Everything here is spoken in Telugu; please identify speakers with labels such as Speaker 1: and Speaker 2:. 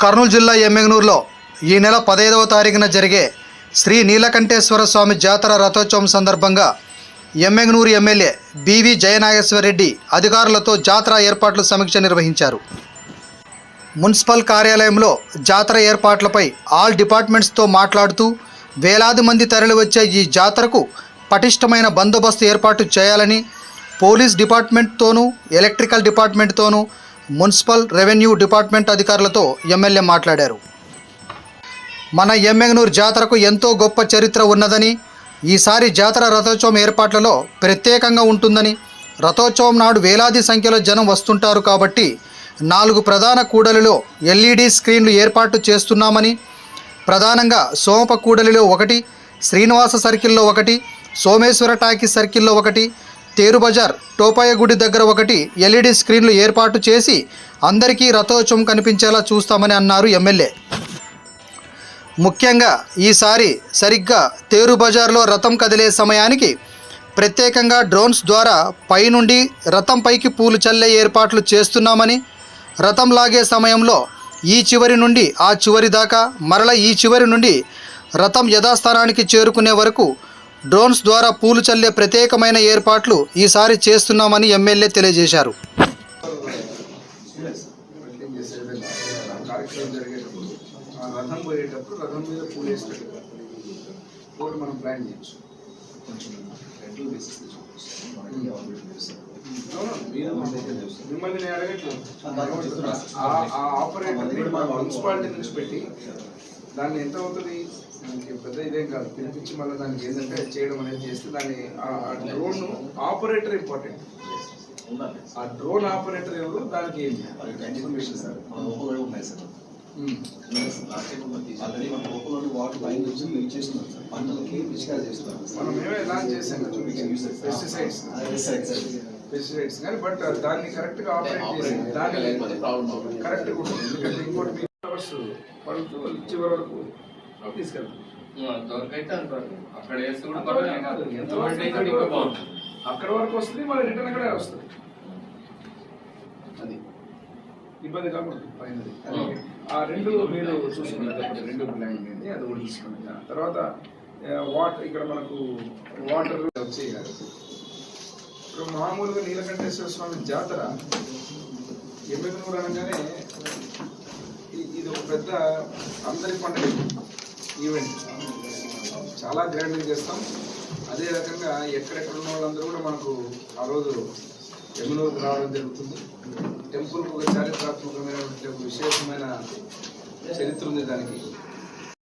Speaker 1: కర్నూలు జిల్లా ఎమ్మెగనూరులో ఈ నెల పదహైదవ తారీఖున జరిగే శ్రీ నీలకంఠేశ్వర స్వామి జాతర రథోత్సవం సందర్భంగా ఎమ్మెగనూరు ఎమ్మెల్యే బివి జయనాగేశ్వరరెడ్డి అధికారులతో జాతర ఏర్పాట్లు సమీక్ష నిర్వహించారు. మున్సిపల్ కార్యాలయంలో జాతర ఏర్పాట్లపై ఆల్ డిపార్ట్మెంట్స్తో మాట్లాడుతూ వేలాది మంది తరలివచ్చే ఈ జాతరకు పటిష్టమైన బందోబస్తు ఏర్పాటు చేయాలని పోలీస్ డిపార్ట్మెంట్తోనూ ఎలక్ట్రికల్ డిపార్ట్మెంట్తోనూ మున్సిపల్ రెవెన్యూ డిపార్ట్మెంట్ అధికారులతో ఎమ్మెల్యే మాట్లాడారు. మన ఎమ్మెగనూరు జాతరకు ఎంతో గొప్ప చరిత్ర ఉన్నదని ఈసారి జాతర రథోత్సవం ఏర్పాట్లలో ప్రత్యేకంగా ఉంటుందని రథోత్సవం నాడు వేలాది సంఖ్యలో జనం వస్తుంటారు కాబట్టి నాలుగు ప్రధాన కూడలిలో ఎల్ఈడి స్క్రీన్లు ఏర్పాటు చేస్తున్నామని ప్రధానంగా సోమప కూడలిలో ఒకటి శ్రీనివాస సర్కిల్లో ఒకటి సోమేశ్వర టాకీ సర్కిల్లో ఒకటి తేరు బజార్ టోపాయ గుడి దగ్గర ఒకటి ఎల్ఈడి స్క్రీన్లు ఏర్పాటు చేసి అందరికీ రథోత్సవం కనిపించేలా చూస్తామని అన్నారు ఎమ్మెల్యే. ముఖ్యంగా ఈసారి సరిగ్గా తేరు బజార్లో రథం కదిలే సమయానికి ప్రత్యేకంగా డ్రోన్స్ ద్వారా పైనుండి రథం పైకి పూలు చల్లే ఏర్పాట్లు చేస్తున్నామని రథం లాగే సమయంలో ఈ చివరి నుండి ఆ చివరి దాకా మరల ఈ చివరి నుండి రథం యథాస్థానానికి చేరుకునే వరకు డ్రోన్స్ ద్వారా పూలు చల్లే ప్రత్యేకమైన ఏర్పాట్లు ఈసారి చేస్తున్నామని ఎమ్మెల్యే తెలియజేశారు.
Speaker 2: మనం ప్లాన్ మిమ్మల్ని నేను అడగట్లేదు ఆపరేటర్ మున్సిపాలిటీ నుంచి పెట్టి దాన్ని ఎంత అవుతుంది? మనకి పెద్ద ఇదేం కాదు పిలిపించి మళ్ళీ దానికి ఏంటంటే చేయడం అనేది చేస్తే దాన్ని ఆ డ్రోన్ ఆపరేటర్ ఇంపార్టెంట్ ఆ డ్రోన్ ఆపరేటర్ ఎవరు దానికి ఏంటి
Speaker 3: అది టెక్నికల్ మిషన్ సార్ ఉన్నాయి సార్ మన
Speaker 2: ఏమే చేసాం పెస్టిసైడ్స్ పెస్టిసైడ్స్ కానీ బట్ దాన్ని కరెక్ట్గా ఆపరేట్ చేసి దాన్ని కరెక్ట్గా ఉంటుంది ఎందుకంటే ఇంకోటి అవర్స్ పడుతూ చివరి వరకు తీసుకెళ్తాం
Speaker 4: అక్కడ వేస్తే కూడా
Speaker 2: అంతవరకే కాదు, ఎంత వరకు అయితే
Speaker 4: ఇంకా బాగుంటుంది.
Speaker 2: అక్కడ వరకు వస్తుంది మళ్ళీ రిటర్న్ అక్కడే వస్తుంది. అది. ఇబ్బంది కాకూడదు పైనది. అది. ఆ రెండు మీరు చూసుకున్నారు రెండు ప్లాన్ ఉంది అది కూడా తీసుకున్నాం ఆ తర్వాత వాటర్ ఇక్కడ మనకు వాటర్ వచ్చేది కాదు ఇప్పుడు మామూలుగా నీలకంఠేశ్వర స్వామి జాతర ఎమ్మెల్యేలు అనగానే ఇది ఒక పెద్ద అందరి పండుగ. ఈవెంట్. చాలా గ్రాండ్గా చేస్తాం. అదే రకంగా ఎక్కడెక్కడ ఉన్న వాళ్ళందరూ కూడా మనకు ఆ రోజు ఎమ్మెల్యేకి రావడం జరుగుతుంది. టెంపుల్కి ఒక చారిత్రాత్మకమైనటువంటి ఒక విశేషమైన చరిత్ర ఉంది దానికి.